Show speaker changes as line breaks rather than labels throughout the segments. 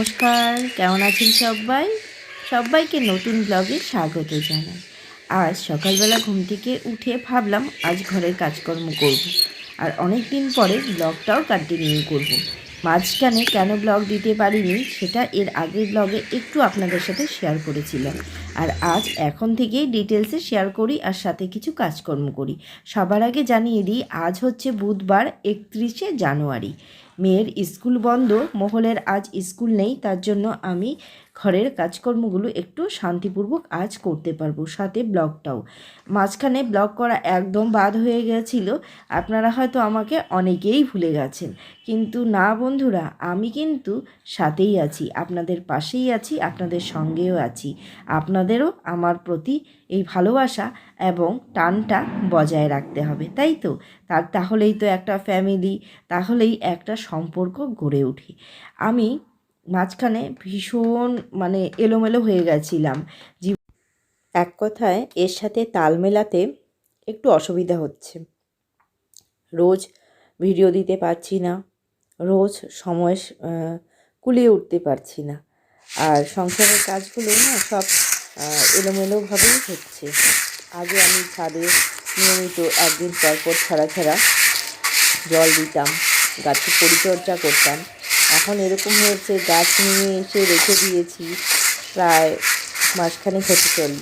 নমস্কার, কেমন আছেন সবাই? সবাইকে নতুন ব্লগে স্বাগত জানাই। আজ সকালবেলা ঘুম থেকে উঠে ভাবলাম, আজ ঘরের কাজকর্ম করব। আর অনেক দিন পরে ব্লগটাও কন্টিনিউ করব। মাঝখানে কেন ব্লগ দিতে পারিনি, সেটা এর আগের ব্লগে একটু আপনাদের সাথে শেয়ার করেছিলাম। আর আজ এখন থেকেই ডিটেলসে শেয়ার করি আর সাথে কিছু কাজকর্ম করি। সবার আগে জানিয়ে দিই, আজ হচ্ছে বুধবার একত্রিশে জানুয়ারি। মেয়ের স্কুল বন্ধ মহলের আজ স্কুল নেই তার জন্য আমি ঘরের কাজকর্মগুলো একটু শান্তিপূর্বক আজ করতে পারব সাথে ব্লগটাও। মাঝখানে ব্লগ করা একদম বাদ হয়ে গেছিল, আপনারা হয়তো আমাকে অনেকেই ভুলে গেছেন। কিন্তু না বন্ধুরা, আমি কিন্তু সাথেই আছি, আপনাদের পাশেই আছি, আপনাদের সঙ্গেও আছি। আপনাদেরও আমার প্রতি এই ভালোবাসা এবং টানটা বজায় রাখতে হবে, তাই তো? তার তাহলেই তো একটা ফ্যামিলি তাহলেই একটা সম্পর্ক গড়ে ওঠে। আমি মাঝখানে ভীষণ মানে এলোমেলো হয়ে গেছিলাম। এক কথায় এর সাথে তাল মেলাতে একটু অসুবিধা হচ্ছে। রোজ ভিডিও দিতে পারছি না, রোজ সময় কুলিয়ে উঠতে পারছি না। আর সংসারের কাজগুলো না সব এলোমেলোভাবেই হচ্ছে। আগে আমি ছাদে নিয়মিত একদিন পর পর ছাড়া ছাড়া জল দিতাম, গাছের পরিচর্যা করতাম। এখন এরকম হয়েছে, গাছ নিয়ে এসে রেখে দিয়েছি, প্রায় মাসখানেক হতে চলল।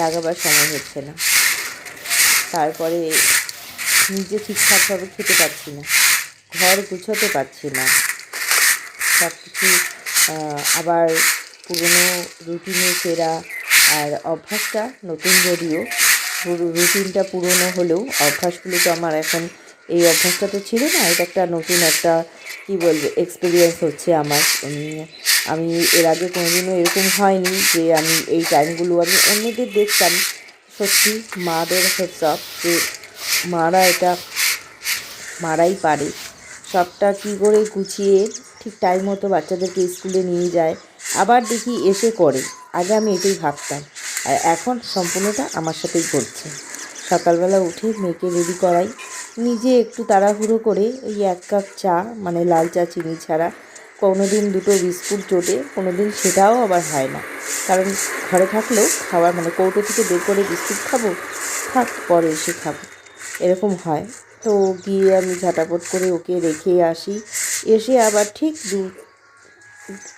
লাগাবার সময় হচ্ছে না। তারপরে নিজে ঠিকঠাকভাবে খেতে পারছি না। ঘর গুছোতে পারছি না। সব কিছু আবার পুরনো রুটিনে ফেরা আর অভ্যাসটা নতুন যদিও রুটিনটা পুরনো হলেও অভ্যাসগুলো তো আমার এখন, এই অভ্যাসটা তো ছিল না, এটা একটা নতুন একটা কী বলব এক্সপিরিয়েন্স হচ্ছে আমার। আমি এর আগে কোনোদিনও এরকম হয়নি যে আমি এই টাইমগুলো আমি অন্যদের দেখতাম। সত্যি, মাদের হেডসঅপ যে মারা এটা মারাই পারে। সবটা কী করে গুছিয়ে ঠিক টাইম মতো বাচ্চাদেরকে স্কুলে নিয়ে যায়, আবার দেখি এসে করে। আগে আমি এটাই ভাবতাম। আর এখন সম্পূর্ণটা আমার সাথেই করছে সকালবেলা উঠে মেয়েকে রেডি করাই। নিজে একটু তাড়াহুড়ো করে এই এক কাপ চা মানে লাল চা, চিনি ছাড়া কোনো দিন দুটো বিস্কুট জোটে কোনো দিন সেটাও আবার হয় না। কারণ ঘরে থাকলেও খাবার মানে কৌটো থেকে বের করে বিস্কুট খাব, থাক, পরে এসে খাব। এরকম হয়। তো গিয়ে আমি ঝাঁটাপট করে ওকে রেখে আসি। এসে আবার ঠিক দু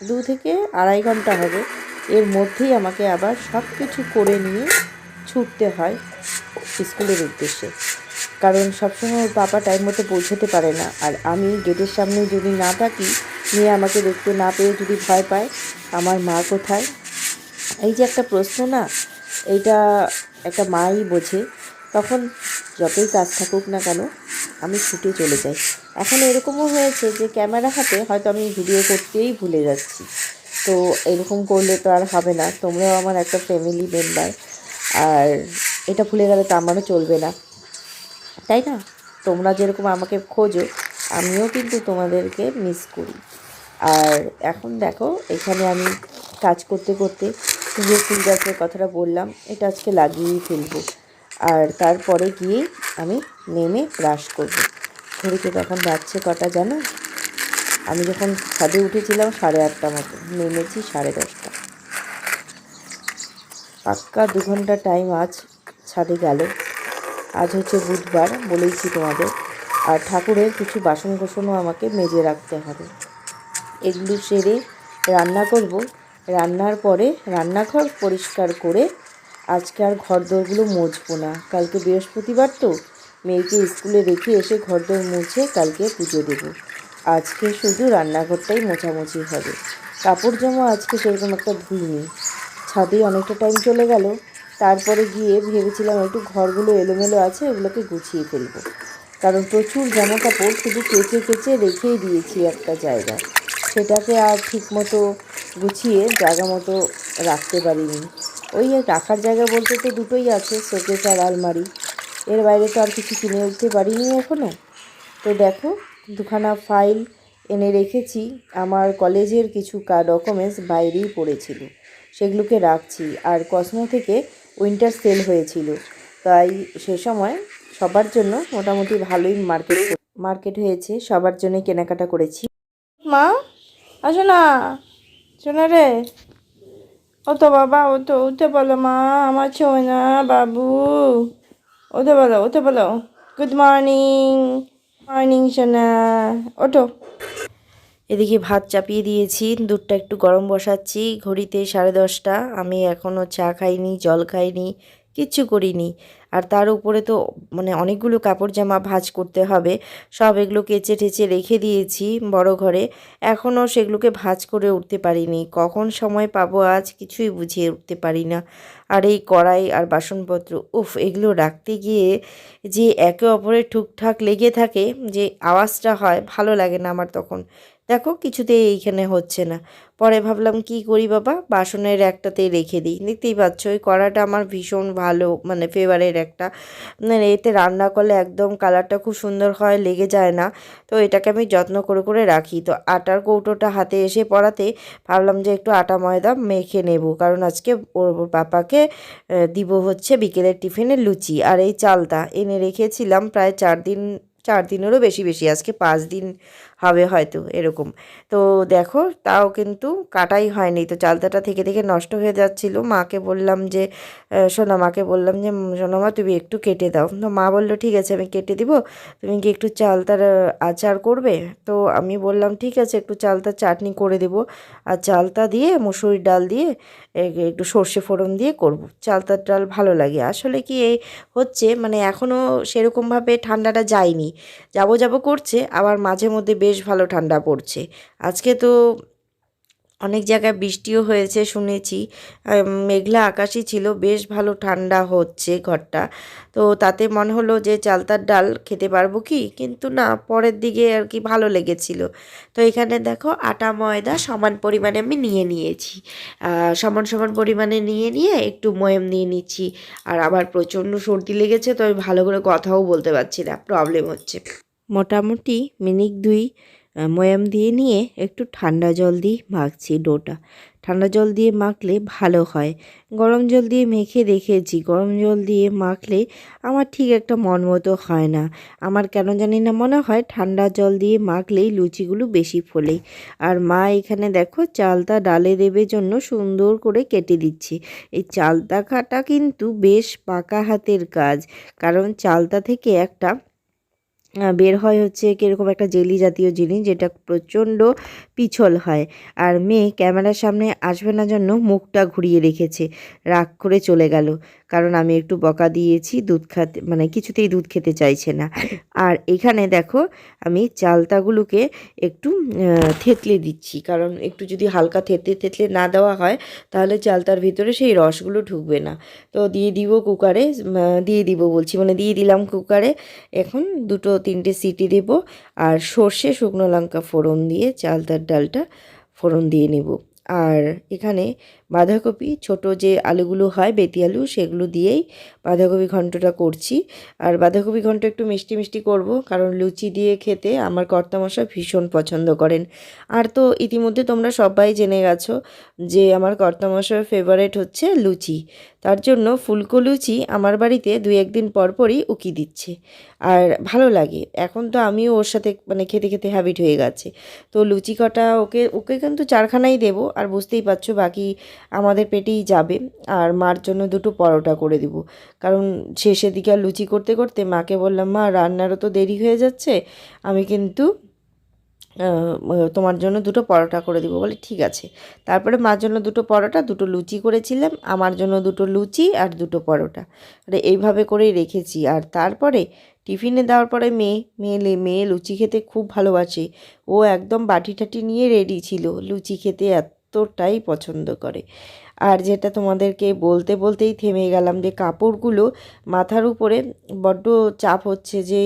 দু থেকে আড়াই ঘণ্টা হবে। এর মধ্যেই আমাকে আবার সব কিছু করে নিয়ে ছুটতে হয় স্কুলের উদ্দেশ্যে। কারণ সবসময় ওর বাবা টাইম মতো পৌঁছতে পারে না। আর আমি গেটের সামনে যদি না থাকি, মেয়ে আমাকে দেখতে না পেয়ে যদি ভয় পায়, আমার মা কোথায়? এই যে একটা প্রশ্ন না, এইটা একটা মাই বোঝে। তখন যতই কাজ থাকুক না কেন, আমি ছুটে চলে যাই। এখন এরকমও হয়েছে যে ক্যামেরা হাতে হয়তো আমি ভিডিও করতেই ভুলে যাচ্ছি। তো এরকম করলে তো আর হবে না। তোমরাও আমার একটা ফ্যামিলি মেম্বার আর এটা ভুলে গেলে তো আমারও চলবে না। তাই না? তোমরা যেরকম আমাকে খোঁজো, আমিও কিন্তু তোমাদেরকে মিস করি। আর এখন দেখো, এখানে আমি কাজ করতে করতে যে ফুল গাছের কথাটা বললাম, এটা আজকে লাগিয়েই ফেলব। আর তারপরে গিয়ে আমি নেমে ব্রাশ করব। ঘড়িতে তখন বাজছে কটা জানো? আমি যখন ছাদে উঠেছিলাম সাড়ে আটটা মতো, নেমেছি সাড়ে দশটা। পাক্কা দু ঘণ্টা টাইম আজ ছাদে গেল। আজ হচ্ছে বুধবার, বলেইছি তোমাদের। আর ঠাকুরের কিছু বাসন কোসনও আমাকে মেজে রাখতে হবে। এগুলো সেরে রান্না করব। রান্নার পরে রান্নাঘর পরিষ্কার করে আজকে আর ঘর দোরগুলো মুছবো না। কালকে বৃহস্পতিবার তো, মেয়েকে স্কুলে রেখে এসে ঘর দোর মুছে কালকে পুজো দেবো। আজকে শুধু রান্নাঘরটাই মোছামুছি হবে। কাপড় জামা আজকে সেরকম একটা ধুইনি। ছাদে অনেকটা টাইম চলে গেল। তারপরে গিয়ে ভেবেছিলাম একটু ঘরগুলো এলোমেলো আছে ওগুলোকে গুছিয়ে ফেলব। কারণ প্রচুর জামা কাপড় শুধু কেচে কেচে রেখেই দিয়েছি একটা জায়গায় সেটাকে আর ঠিকমতো গুছিয়ে জায়গা মতো রাখতে পারিনি। ওই রাখার জায়গা বলতে তো দুটোই আছে, শোকেস আর আলমারি। এর বাইরে তো আর কিছু কিনে উঠতে পারিনি এখনও তো দেখো, দুখানা ফাইল এনে রেখেছি। আমার কলেজের কিছু কা, ডকুমেন্টস বাইরেই পড়েছিল। সেগুলোকে রাখছি। আর কসমো থেকে উইন্টার সেল হয়েছিল। তাই সে সময় সবার জন্য মোটামুটি ভালোই মার্কেট মার্কেট হয়েছে, সবার জন্য কেনাকাটা করেছি। মা, আসো না। শোনা রে। ও তো বাবা ও তো উঠে বলো মা, আমার ছয় না বাবু। উঠে বলো উঠে বলো। গুড মর্নিং মর্নিং সোনা। ওঠো। এদিকে ভাত চাপিয়ে দিয়েছি, দুধটা একটু গরম বসাচ্ছি, ঘড়িতে সাড়ে দশটা, আমি এখনও চা খাইনি, জল খাইনি, কিচ্ছু করিনি। আর তার উপরে তো মানে অনেকগুলো কাপড় জামা ভাজ করতে হবে, সব এগুলো কেচে ঠেচে রেখে দিয়েছি বড় ঘরে এখনও সেগুলোকে ভাজ করে উঠতে পারিনি। কখন সময় পাবো আজ কিছুই বুঝিয়ে উঠতে পারি না। আর এই কড়াই আর বাসনপত্র, উফ, এগুলো রাখতে গিয়ে যে একে অপরের ঠুকঠাক লেগে থাকে, যে আওয়াজটা হয়, ভালো লাগে না আমার তখন। দেখো, কিছুতেই এইখানে হচ্ছে না। পরে ভাবলাম, কি করি বাবা? বাসনের একটাতেই রেখে দিই। দেখতেই পাচ্ছ, ওই কড়াটা আমার ভীষণ ভালো মানে ফেভারের একটা। মানে এতে রান্না করলে একদম কালারটা খুব সুন্দর হয়, লেগে যায় না। তো এটাকে আমি যত্ন করে করে রাখি। তো আটার কৌটোটা হাতে এসে পড়াতে ভাবলাম যে একটু আটা ময়দা মেখে নেব। কারণ আজকে ওর পাপাকে দিব হচ্ছে বিকেলের টিফিনে লুচি। আর এই চালটা এনে রেখেছিলাম প্রায় চার দিন, চার দিনেরও বেশি বেশি। আজকে পাঁচ দিন হবে হয়তো এরকম। তো দেখো তাও কিন্তু কাটাই হয়নি। তো চালতাটা থেকে থেকে নষ্ট হয়ে যাচ্ছিল। মাকে বললাম যে সোনা মাকে বললাম যে "উম, সোনা মা তুমি একটু কেটে দাও। তো মা বলল ঠিক আছে আমি কেটে দিব। তুমি কি একটু চালতার আচার করবে? তো আমি বললাম ঠিক আছে একটু চালতার চাটনি করে দেব। আর চালতা দিয়ে মুসুরির ডাল দিয়ে একটু সর্ষে ফোড়ন দিয়ে করব। চালতার ডাল ভালো লাগে। আসলে কি এই হচ্ছে মানে এখনও সেরকমভাবে ঠান্ডাটা যায়নি। যাব যাব করছে আবার মাঝে মধ্যে বেশ ভালো ঠান্ডা পড়ছে। আজকে তো অনেক জায়গায় বৃষ্টিও হয়েছে শুনেছি। মেঘলা আকাশই ছিল, বেশ ভালো ঠান্ডা হচ্ছে ঘরটা। তো তাতে মনে হলো যে চালতার ডাল খেতে পারব কি? কিন্তু না, পরের দিকে আর কি ভালো লেগেছিল। তো এখানে দেখো আটা, ময়দা সমান পরিমাণে আমি নিয়ে নিয়েছি। সমান সমান পরিমাণে নিয়ে নিয়ে একটু ময়াম নিয়ে নিচ্ছি। আর আবার প্রচণ্ড সর্দি লেগেছে, তো আমি ভালো করে কথাও বলতে পারছি না প্রবলেম হচ্ছে। মোটামুটি মিনিট দুই ময়াম দিয়ে নিয়ে একটু ঠান্ডা জল দিয়ে মাখছি ডোটা। ঠান্ডা জল দিয়ে মাখলে ভালো হয়। গরম জল দিয়ে মেখে দেখেছি, গরম জল দিয়ে মাখলে আমার ঠিক একটা মন মতো হয় না। আমার কেন জানি না মনে হয় ঠান্ডা জল দিয়ে মাখলেই লুচিগুলো বেশি ফোলে। আর মা এখানে দেখো চালতা ডালে দেবে জন্য সুন্দর করে কেটে দিচ্ছে। এই চালতা কাটা কিন্তু বেশ পাকা হাতের কাজ। কারণ চালতা থেকে একটা বের হয় হচ্ছে কীরকম একটা জেলি জাতীয় জিনিস যেটা প্রচণ্ড পিছল হয়। আর মেয়ে ক্যামেরার সামনে আসবে না জন্য মুখটা ঘুরিয়ে রেখেছে, রাগ করে চলে গেল। কারণ আমি একটু বকা দিয়েছি, দুধ খাতে মানে কিছুতেই দুধ খেতে চাইছে না। আর এখানে দেখো, আমি চালতাগুলোকে একটু থেতলে দিচ্ছি। কারণ একটু যদি হালকা থেতলে থেতলে না দেওয়া হয়, তাহলে চালতার ভিতরে সেই রসগুলো ঢুকবে না। তো দিয়ে দিব কুকারে দিয়ে দিব বলছি মানে দিয়ে দিলাম কুকারে। এখন দুটো, তিনটে সিটি দেব আর সর্ষে, শুকনো লঙ্কা ফোড়ন দিয়ে চালতার ডালটা ফোড়ন দিয়ে নেব। আর এখানে বাঁধাকপি, ছোট যে আলুগুলো হয়, বেতি আলু, সেগুলো দিয়েই বাঁধাকপি ঘন্টটা করছি। আর বাঁধাকপি ঘন্ট একটু মিষ্টি মিষ্টি করব, কারণ লুচি দিয়ে খেতে আমার কর্তামশা ভীষণ পছন্দ করেন। আর তো ইতিমধ্যে তোমরা সবাই জেনে গেছো যে আমার কর্তামশার ফেভারেট হচ্ছে লুচি। তার জন্য ফুলকো লুচি আমার বাড়িতে দুই একদিন পর পরই উকি দিচ্ছে। আর ভালো লাগে, এখন তো আমিও ওর সাথে মানে খেতে খেতে হ্যাবিট হয়ে গেছে। তো লুচি কটা ওকে ওকে কিন্তু চারখানাই দেবো, আর বুঝতেই পারছ বাকি আমাদের পেটেই যাবে আর মার জন্য দুটো পরোটা করে দিব। কারণ শেষের দিকে আর লুচি করতে করতে মাকে বললাম, মা, রান্নারও তো দেরি হয়ে যাচ্ছে, আমি কিন্তু তোমার জন্য দুটো পরোটা করে দিব। বলে, ঠিক আছে। তারপরে মার জন্য দুটো পরোটা, দুটো লুচি করেছিলাম, আমার জন্য দুটো লুচি আর দুটো পরোটা। মানে এইভাবে করেই রেখেছি। আর তারপরে টিফিনে দেওয়ার পরে মেয়ে মেয়ে মেয়ে লুচি খেতে খুব ভালোবাসে। ও একদম বাটি টাটি নিয়ে রেডি ছিল। লুচি খেতে এতটাই পছন্দ করে। আর যেটা তোমাদেরকে বলতে বলতেই থেমে গেলাম যে কাপড়গুলো মাথার উপরে বড্ড চাপ হচ্ছে যে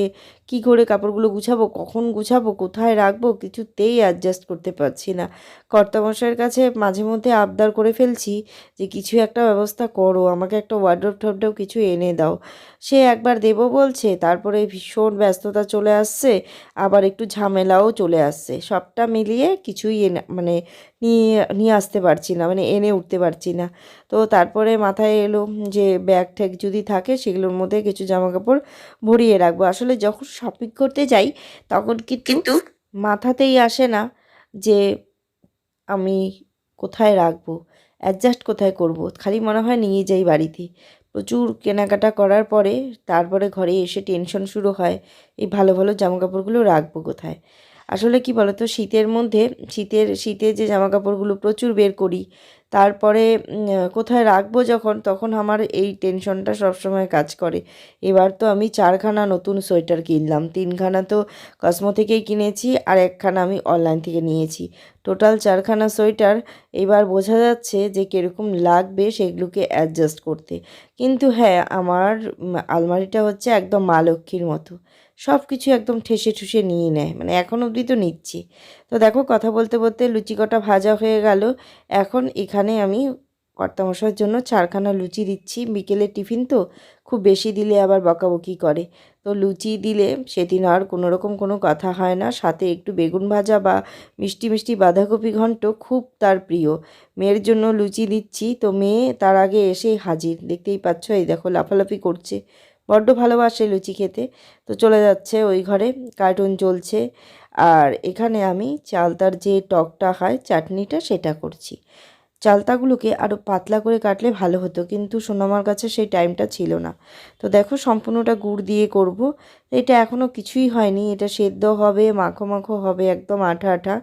কি করে কাপড়গুলো গুছাবো, কখন গুছাবো, কোথায় রাখব কিছুতেই অ্যাডজাস্ট করতে পারছি না। কর্তামশাইয়ের কাছে মাঝে মধ্যে আবদার করে ফেলছি যে কিছু একটা ব্যবস্থা করো, আমাকে একটা ওয়ার্ড্রপ টপড্রপ কিছু এনে দাও। সে একবার দেবো বলছে, তারপরে ভীষণ ব্যস্ততা চলে আসছে, আবার একটু ঝামেলাও চলে আসছে। সবটা মিলিয়ে কিছুই এনে মানে নিয়ে নিয়ে আসতে পারছি না মানে এনে উঠতে পারছি না। তো তারপরে মাথায় এলো যে ব্যাগ ঠ্যাগ যদি থাকে সেগুলোর মধ্যে কিছু জামা কাপড় ভরিয়ে রাখব। আসলে যখন শপিং করতে যাই তখন কিন্তু মাথাতেই আসে না যে আমি কোথায় রাখব অ্যাডজাস্ট কোথায় করব। খালি মনে হয় নিয়ে যাই বাড়িতে। প্রচুর কেনাকাটা করার পরে তারপরে ঘরে এসে টেনশন শুরু হয় এই ভালো ভালো জামাকাপড়গুলো রাখব কোথায়? আসলে কি বলতো শীতের মধ্যে শীতের শীতে যে জামাকাপড়গুলো প্রচুর বের করি তারপরে কোথায় রাখব যখন, তখন আমার এই টেনশনটা সবসময় কাজ করে। এবার তো আমি চারখানা নতুন সোয়েটার কিনলাম। তিনখানা তো কসমো থেকেই কিনেছি আর একখানা আমি অনলাইন থেকে নিয়েছি। টোটাল চারখানা সোয়েটার, এবার বোঝা যাচ্ছে যে কীরকম লাগবে সেগুলোকে অ্যাডজাস্ট করতে। কিন্তু হ্যাঁ আমার আলমারিটা হচ্ছে একদম মা লক্ষ্মীর মতো। সব কিছু একদম ঠেসে ঠুসে নিয়ে নেয় মানে এখন অবধি তো নিচ্ছি। তো দেখো কথা বলতে বলতে লুচি কটা ভাজা হয়ে গেল। এখন এখানে আমি কর্তামশাইয়ের জন্য চারখানা লুচি দিচ্ছি। বিকেলে টিফিন তো, খুব বেশি দিলে আবার বকাবকি করে। তো লুচি দিলে সেদিন আর কোনো রকম কোনো কথা হয় না। সাথে একটু বেগুন ভাজা বা মিষ্টি মিষ্টি বাঁধাকপি ঘন্ট খুব তার প্রিয়। মেয়ের জন্য লুচি দিচ্ছি। তো মেয়ে তার আগে এসেই হাজির। দেখতেই পাচ্ছ, এই দেখো লাফালাফি করছে। বড্ড ভালোবাসে লুচি খেতে। তো চলে যাচ্ছে ওই ঘরে। কার্টুন চলছে। আর এখানে আমি চালতার যে টকটা হয়, চাটনিটা সেটা করছি। চালতাগুলোকে আরও পাতলা করে কাটলে ভালো হতো, কিন্তু সোনামার কাছে সেই টাইমটা ছিল না। তো দেখো সম্পূর্ণটা গুড় দিয়ে করব। এটা এখনও কিছুই হয়নি, এটা সেদ্ধ হবে, মাখো মাখো হবে, একদম আঠা আঠা।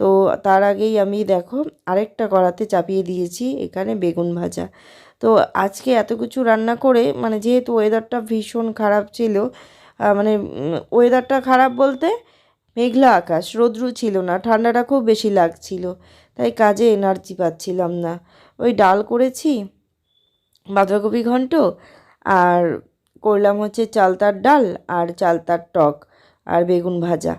তো তার আগেই আমি দেখো আরেকটা কড়াতে চাপিয়ে দিয়েছি, এখানে বেগুন ভাজা। তো আজকে এত কিছু রান্না করে মানে যেহেতু ওয়েদারটা ভীষণ খারাপ ছিল মানে ওয়েদারটা খারাপ বলতে মেঘলা আকাশ, রৌদ্র ছিল না, ঠান্ডাটা খুব বেশি লাগছিল। তাই কাজে এনার্জি পাচ্ছিলাম না। ওই ডাল করেছি, বাঁধাকপি ঘন্ট আর করলাম হচ্ছে চালতার ডাল আর চালতার টক আর বেগুন ভাজা।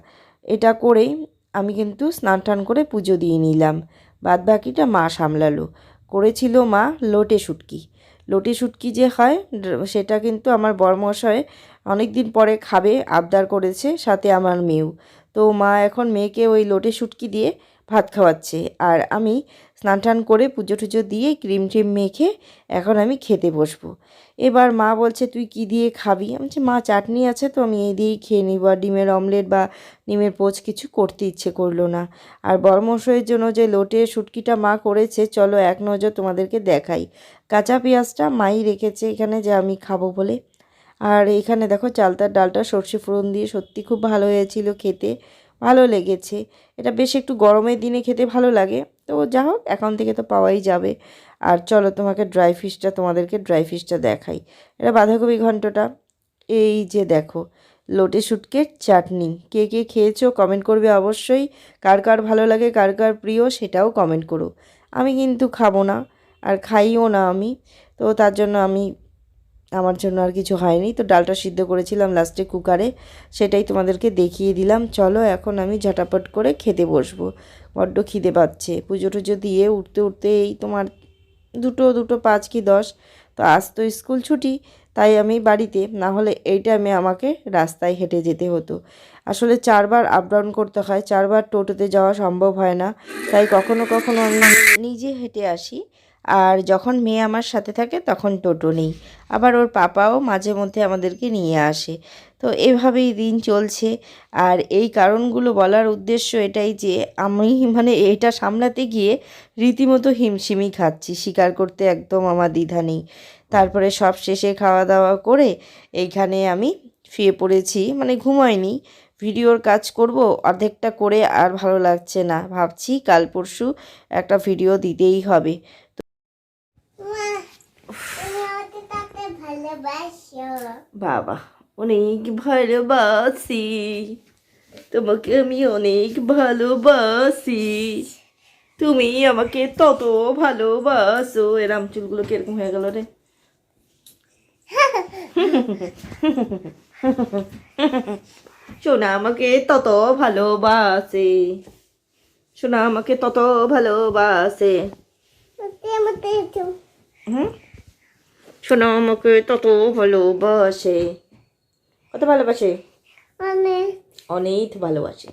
এটা করেই আমি কিন্তু স্নান টান করে পুজো দিয়ে নিলাম। বাদ বাকিটা মা সামলালো। করেছিল মা লোটে শুটকি। লোটে শুটকি যে হয়, সেটা কিন্তু আমার বরমশায় অনেক দিন পরে খাবে, আবদার করেছে সাথে আমার মেয়েও। তো মা এখন মেয়েকে ওই লোটে শুটকি দিয়ে ভাত খাওয়াচ্ছে। আর আমি স্নান টান করে পুজো টুজো দিয়ে ক্রিম ট্রিম মেখে এখন আমি খেতে বসবো। এবার মা বলছে, তুই কি দিয়ে খাবি? আমি বলছি, মা, চাটনি আছে তো, আমি এই দিয়েই খেয়ে নিব। আর ডিমের অমলেট বা ডিমের পোচ কিছু করতে ইচ্ছে করল না। আর বরমশাইয়ের জন্য যে লোটে শুটকিটা মা করেছে, চলো এক নজর তোমাদেরকে দেখাই। কাঁচা পেঁয়াজটা মাই রেখেছে এখানে যে আমি খাব বলে। আর এখানে দেখো চালতার ডালটা সর্ষে ফোড়ন দিয়ে সত্যি খুব ভালো হয়েছিল খেতে। ভালো লেগেছে। এটা বেশ একটু গরমের দিনে খেতে ভালো লাগে। তো যা হোক, এখন থেকে তো পাওয়াই যাবে। আর চলো তোমাকে ড্রাই ফিশটা তোমাদেরকে ড্রাই ফিশটা দেখাই। এটা বাঁধাকপি ঘন্টটা। এই যে দেখো, লোটে শুটকে চাটনি। কে কে খেয়েছো কমেন্ট করবে অবশ্যই। কার কার ভালো লাগে, কার কার প্রিয় সেটাও কমেন্ট করো। আমি কিন্তু খাব না, আর খাইও না আমি। তো তার জন্য আমি আমার জন্য আর কিছু হয়নি। তো ডালটা সিদ্ধ করেছিলাম লাস্টে কুকারে সেটাই তোমাদেরকে দেখিয়ে দিলাম। চলো এখন আমি ঝটাপট করে খেতে বসবো। বড্ড খিদে পাচ্ছে। পুজো টুজো দিয়ে উঠতে উঠতে এই তোমার দুটো দুটো পাঁচ কি দশ? তো আজ তো স্কুল ছুটি, তাই আমি বাড়িতে, না হলে এই টাইমে আমাকে রাস্তায় হেঁটে যেতে হতো। আসলে চারবার আপ ডাউন করতে হয়, চারবার টোটোতে যাওয়া সম্ভব হয় না। তাই কখনো কখনো আমি নিজে হেঁটে আসি। আর যখন মেয়ে আমার সাথে থাকে তখন টোটো নেই। আবার ওর পাপাও মাঝে মধ্যে আমাদেরকে নিয়ে আসে। তো এভাবেই দিন চলছে। আর এই কারণগুলো বলার উদ্দেশ্য এটাই যে, আমি মানে এটা সামলাতে গিয়ে রীতিমতো হিমশিমি খাচ্ছি। স্বীকার করতে একদম আমার দ্বিধা নেই। তারপরে সব শেষে খাওয়া দাওয়া করে এইখানে আমি শুয়ে পড়েছি। মানে ঘুমাইনি। ভিডিওর কাজ করব, অর্ধেকটা করে আর ভালো লাগছে না। ভাবছি কাল পরশু একটা ভিডিও দিতেই হবে। বাবা অনেক ভালোবাসি। তোমাকে আমি অনেক ভালোবাসি। তুমি আমাকে তত ভালোবাসো। এরাম চুলগুলো কীরকম হয়ে গেল রে। সোনা আমাকে তত ভালোবাসে। সোনা আমাকে তত ভালোবাসে। হুম? সোনা আমাকে তত ভালোবাসে কত ভালোবাসে? অনেক। ভালোবাসে।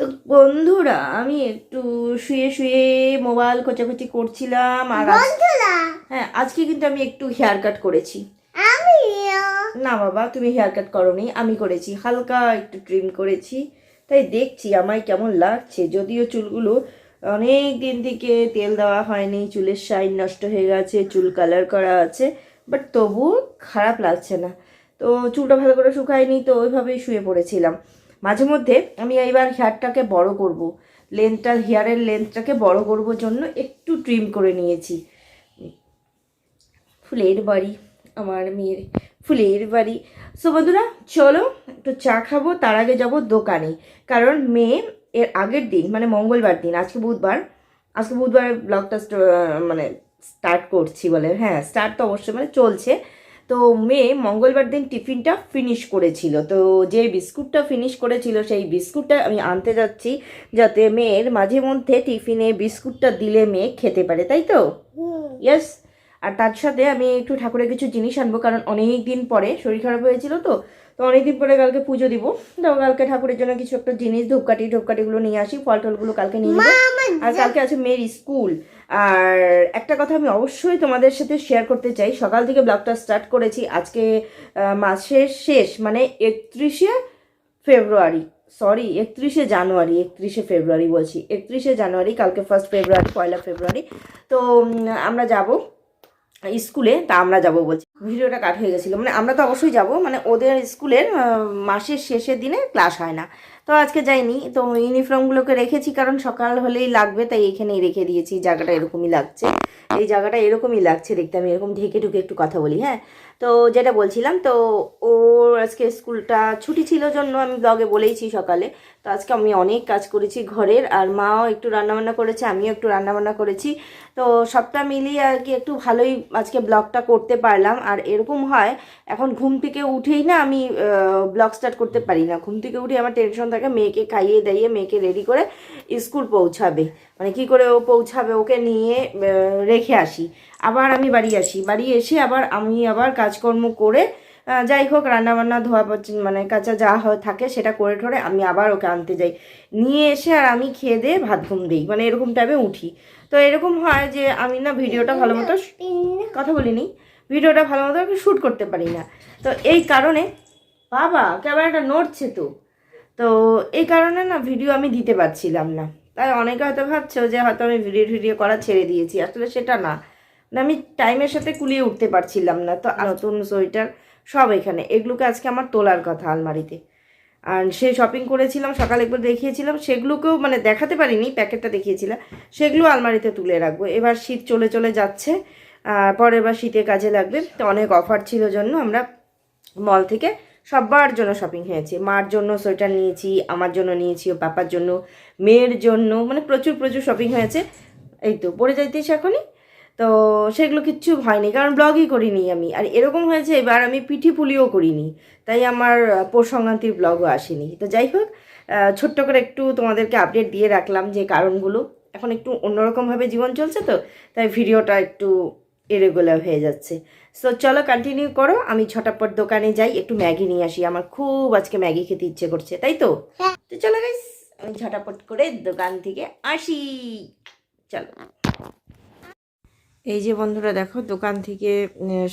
তো বন্ধুরা আমি একটু শুয়ে শুয়ে মোবাইল খোঁচাখুচি করছিলাম আর হ্যাঁ আজকে কিন্তু আমি একটু হেয়ার কাট করেছি। না বাবা তুমি হেয়ার কাট করনি আমি করেছি। হালকা একটু ট্রিম করেছি। তাই দেখছি আমায় কেমন লাগছে। যদিও চুলগুলো অনেক দিন থেকে তেল দেওয়া হয়নি, চুলের শাইন নষ্ট হয়ে গেছে, চুল কালার করা আছে বাট তবুও খারাপ লাগছে না। তো চুলটা ভালো করে শুকায়নি, তো ওইভাবেই শুয়ে পড়েছিলাম। মাঝে মধ্যে আমি এইবার হেয়ারটাকে বড় করব। লেন্থটা হেয়ারের লেন্থটাকে বড় করব জন্য একটু ট্রিম করে নিয়েছি। ফুলের বাড়ি, আমার মেয়ের ফুলের বাড়ি। সো বন্ধুরা, চলো একটু চা খাব, তার আগে যাব দোকানে। কারণ মেয়ে এর আগের দিন মানে মঙ্গলবার দিন, আজকে বুধবার আজকে বুধবার ব্লগটা মানে স্টার্ট করছি বলে হ্যাঁ স্টার্ট তো অবশ্যই মানে চলছে। তো মেয়ে মঙ্গলবার দিন টিফিনটা ফিনিশ করেছিল। তো যে বিস্কুটটা ফিনিশ করেছিল, সেই বিস্কুটটা আমি আনতে যাচ্ছি যাতে মেয়ের মাঝে মধ্যে টিফিনে বিস্কুটটা দিলে মেয়ে খেতে পারে, তাই তো? ইয়েস আর তার সাথে আমি একটু ঠাকুরের কিছু জিনিস আনব, কারণ অনেক দিন পরে শরীর খারাপ হয়েছিল তো তো অনেক দিন পরে কালকে পুজো দিব। তো কালকে ঠাকুরের জন্য কিছু একটা জিনিস ধূপকাঠি ধূপকাঠিগুলো নিয়ে আসি ফল টলগুলো কালকে নিয়ে নেব। আর কালকে আছে মেয়ের স্কুল। আর একটা কথা আমি অবশ্যই তোমাদের সাথে শেয়ার করতে চাই। সকাল থেকে ব্লগটা স্টার্ট করেছি আজকে মাসের শেষ মানে একত্রিশে ফেব্রুয়ারি। সরি একত্রিশে জানুয়ারি একত্রিশে ফেব্রুয়ারি বলছি। একত্রিশে জানুয়ারি কালকে ফার্স্ট ফেব্রুয়ারি পয়লা ফেব্রুয়ারি। তো আমরা যাব স্কুলে, তা আমরা যাব বলছি। ভিডিওটা কাট হয়ে গেছিল। মানে আমরা তো অবশ্যই যাব। মানে ওদের স্কুলের মাসের শেষের দিনে ক্লাস হয় না। তো আজকে যাইনি। তো ইউনিফর্মগুলোকে রেখেছি, কারণ সকাল হলেই লাগবে, তাই এখানেই রেখে দিয়েছি। জায়গাটা এরকমই লাগছে। এই জায়গাটা এরকমই লাগছে দেখতে। আমি এরকম ঢেকে ঢুকে একটু কথা বলি হ্যাঁ? তো যেটা বলছিলাম, তো ওর আজকে স্কুলটা ছুটি ছিল জন্য আমি ব্লগে বলেইছি সকালে। তো আজকে আমি অনেক কাজ করেছি ঘরের, আর মাও একটু রান্নাবান্না করেছে, আমিও একটু রান্নাবান্না করেছি। তো সবটা মিলিয়ে আর কি একটু ভালোই আজকে ব্লগটা করতে পারলাম। আর এরকম হয়, এখন ঘুম থেকে উঠেই না আমি ব্লগ স্টার্ট করতে পারি না। ঘুম থেকে উঠে আমার টেনশন থাকে, মেয়েকে খাইয়ে দাইয়ে মেয়েকে রেডি করে স্কুল পৌঁছাবে। মানে কি করে ও পৌঁছাবে, ওকে নিয়ে রেখে আসি। আবার আমি বাড়ি আসি। বাড়ি এসে আবার আমি আবার কাজকর্ম করে যাই হোক রান্নাবান্না ধোয়া পচ- মানে কাঁচা যা হয় থাকে সেটা করে ঠরে আমি আবার ওকে আনতে যাই। নিয়ে এসে আর আমি খেয়ে দিয়ে ভাত ঘুম দিই মানে এরকম টাইমে উঠি। তো এরকম হয় যে আমি না ভিডিওটা ভালো মতো কথা বলিনি ভিডিওটা ভালো মতো শ্যুট করতে পারি না। তো এই কারণে বাবা ক্যামেরাটা নড়ছে তো। তো এই কারণে না ভিডিও আমি দিতে পারছিলাম না। তাই অনেকে হয়তো ভাবছ যে হয়তো আমি ভিডিও ভিডিও করা ছেড়ে দিয়েছি আসলে সেটা না। মানে আমি টাইমের সাথে কুলিয়ে উঠতে পারছিলাম না। তো নতুন সোয়েটার সব এখানে। এগুলোকে আজকে আমার তোলার কথা আলমারিতে। আর সে শপিং করেছিলাম, সকালে একবার দেখিয়েছিলাম, সেগুলোকেও মানে দেখাতে পারিনি, প্যাকেটটা দেখিয়েছিলাম, সেগুলো আলমারিতে তুলে রাখব। এবার শীত চলে চলে যাচ্ছে পরের বার শীতে কাজে লাগবে। তো অনেক অফার ছিল জন্য আমরা মল থেকে সবার জন্য শপিং হয়েছে। মার জন্য সোয়েটার নিয়েছি, আমার জন্য নিয়েছি, ও পাপার জন্য, মেয়ের জন্য মানে প্রচুর প্রচুর শপিং হয়েছে। এই তো পরে যাইতেছি এখনই। তো সেগুলো কিচ্ছু হয়নি কারণ ব্লগই করিনি আমি। আর এরকম হয়েছে এবার আমি পিঠি পুলিও করিনি তাই আমার পৌষ সংক্রান্তির ব্লগও আসেনি। তো যাই হোক ছোট্ট করে একটু তোমাদেরকে আপডেট দিয়ে রাখলাম যে কারণগুলো। এখন একটু অন্যরকমভাবে জীবন চলছে তো তাই ভিডিওটা একটু ইরেগুলার হয়ে যাচ্ছে। সো চলো কন্টিনিউ করো আমি ঝটাপট দোকানে যাই একটু ম্যাগি নিয়ে আসি। আমার খুব আজকে ম্যাগি খেতে ইচ্ছে করছে তাই তো? তো চলো গাইস আমি ঝটাপট করে দোকান থেকে আসি। চলো। এই যে বন্ধুরা দেখো, দোকান থেকে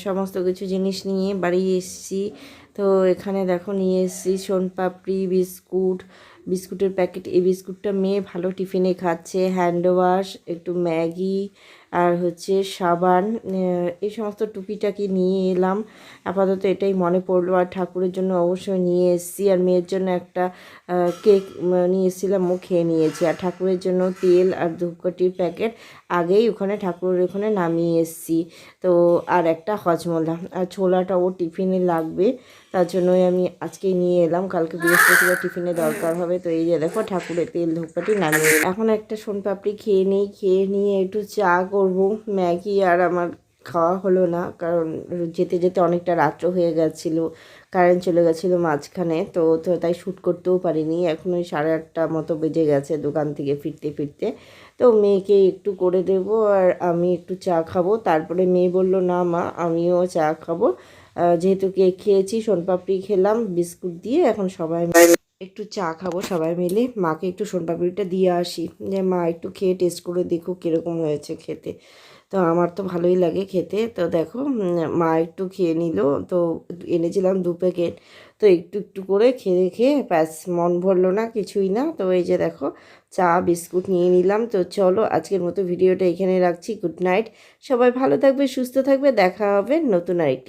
সমস্ত কিছু জিনিস নিয়ে বাড়ি এসেছি। তো এখানে দেখো নিয়ে এসেছি সোনপাপড়ি বিস্কুট, বিস্কুটের প্যাকেট। এই বিস্কুটটা মেয়ে ভালো টিফিনে খাচ্ছে। হ্যান্ড ওয়াশ, একটু ম্যাগি আর হচ্ছে সাবান এই সমস্ত টুপিটাকি নিয়ে এলাম। আপাতত এটাই মনে পড়ল। আর ঠাকুরের জন্য অবশ্যই নিয়ে এসেছি। আর মেয়ের জন্য একটা কেক নিয়ে এসেছিলাম। ও খেয়ে নিয়েছি। আর ঠাকুরের জন্য তেল আর ধূপকাঠির প্যাকেট আগেই ওখানে ঠাকুরের ওখানে নামিয়ে এসেছি। তো আর একটা হজমলা। আর ছোলাটা ও টিফিনে লাগবে। তার জন্যই আমি আজকেই নিয়ে এলাম। কালকে বৃহস্পতিবার টিফিনে দরকার হবে। তো এই যে দেখো, ঠাকুরের তেল ধূপকাঠি নামিয়ে এখন একটা সোনপাপড়ি খেয়ে নিই। খেয়ে নিয়ে একটু চা করব। ম্যাগি আর আমার খাওয়া হলো না। কারণ যেতে যেতে অনেকটা রাত্র হয়ে গেছিল। কারেন্ট চলে গেছিল মাঝখানে। তো তো তাই শ্যুট করতেও পারিনি। এখন ওই সাড়ে আটটা মতো বেজে গেছে দোকান থেকে ফিরতে ফিরতে। তো মেয়েকে একটু করে দেব আর আমি একটু চা খাব। তারপরে মেয়ে বলল, না মা, আমিও চা খাব। যেহেতু কেক খেয়েছি, সোনপাপড়ি খেলাম, বিস্কুট দিয়ে এখন সবাই একটু চা খাব, সবাই মিলে মাকে একটু সোনপাপড়িটা দিয়ে আসি। যে মা একটু খেয়ে টেস্ট করে দেখুক কীরকম হয়েছে খেতে। তো আমার তো ভালোই লাগে খেতে। তো দেখো মা একটু খেয়ে নিল। তো এনেছিলাম দু প্যাকেট। তো একটু একটু করে খেয়ে খেয়ে ব্যাস, মন ভরলো না, কিছুই না। তো এই যে দেখো, চা, বিস্কুট নিয়ে নিলাম। তো চলো, আজকের মতো ভিডিওটা এখানে রাখছি। Good night. সবাই ভালো থাকবে, সুস্থ থাকবে। দেখা হবে নতুন আরেকটি